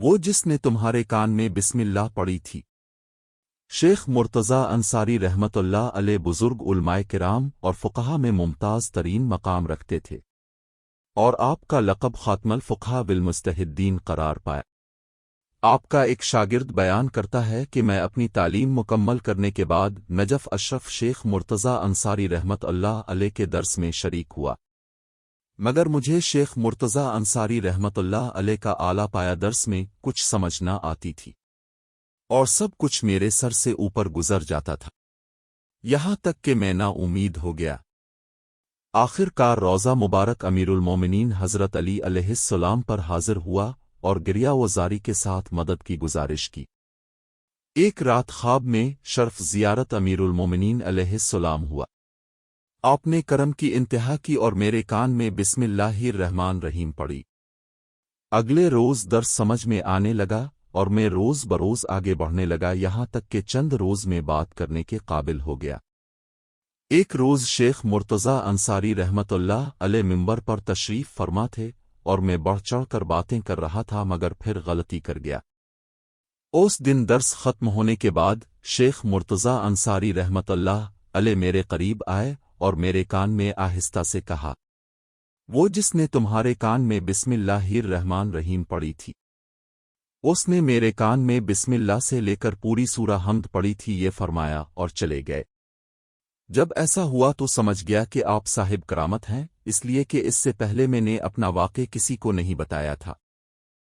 وہ جس نے تمہارے کان میں بسم اللہ پڑی تھی۔ شیخ مرتضی انصاری رحمت اللہ علیہ بزرگ علماء کرام اور فقہ میں ممتاز ترین مقام رکھتے تھے۔ اور آپ کا لقب خاتم الفقہ بالمستحدین قرار پایا۔ آپ کا ایک شاگرد بیان کرتا ہے کہ میں اپنی تعلیم مکمل کرنے کے بعد نجف اشرف شیخ مرتضی انصاری رحمت اللہ علیہ کے درس میں شریک ہوا۔ مگر مجھے شیخ مرتضی انصاری رحمت اللہ علیہ کا آلہ پایا درس میں کچھ سمجھ نہ آتی تھی۔ اور سب کچھ میرے سر سے اوپر گزر جاتا تھا۔ یہاں تک کہ میں نا امید ہو گیا۔ آخر کار روزہ مبارک امیر المومنین حضرت علی علیہ السلام پر حاضر ہوا اور گریا و زاری کے ساتھ مدد کی گزارش کی۔ ایک رات خواب میں شرف زیارت امیر المومنین علیہ السلام ہوا۔ آپ نے کرم کی انتہا کی اور میرے کان میں بسم اللہ الرحمن رحیم پڑی۔ اگلے روز درس سمجھ میں آنے لگا اور میں روز بروز آگے بڑھنے لگا، یہاں تک کہ چند روز میں بات کرنے کے قابل ہو گیا۔ ایک روز شیخ مرتضی انصاری رحمت اللہ علیہ ممبر پر تشریف فرما تھے اور میں بڑھ چڑھ کر باتیں کر رہا تھا، مگر پھر غلطی کر گیا۔ اس دن درس ختم ہونے کے بعد شیخ مرتضی انصاری رحمت اللہ علیہ میرے قریب آئے اور میرے کان میں آہستہ سے کہا، وہ جس نے تمہارے کان میں بسم اللہ الرحمن رحیم پڑی تھی، اس نے میرے کان میں بسم اللہ سے لے کر پوری سورہ حمد پڑی تھی، یہ فرمایا، اور چلے گئے۔ جب ایسا ہوا تو سمجھ گیا کہ آپ صاحب کرامت ہیں، اس لیے کہ اس سے پہلے میں نے اپنا واقع کسی کو نہیں بتایا تھا۔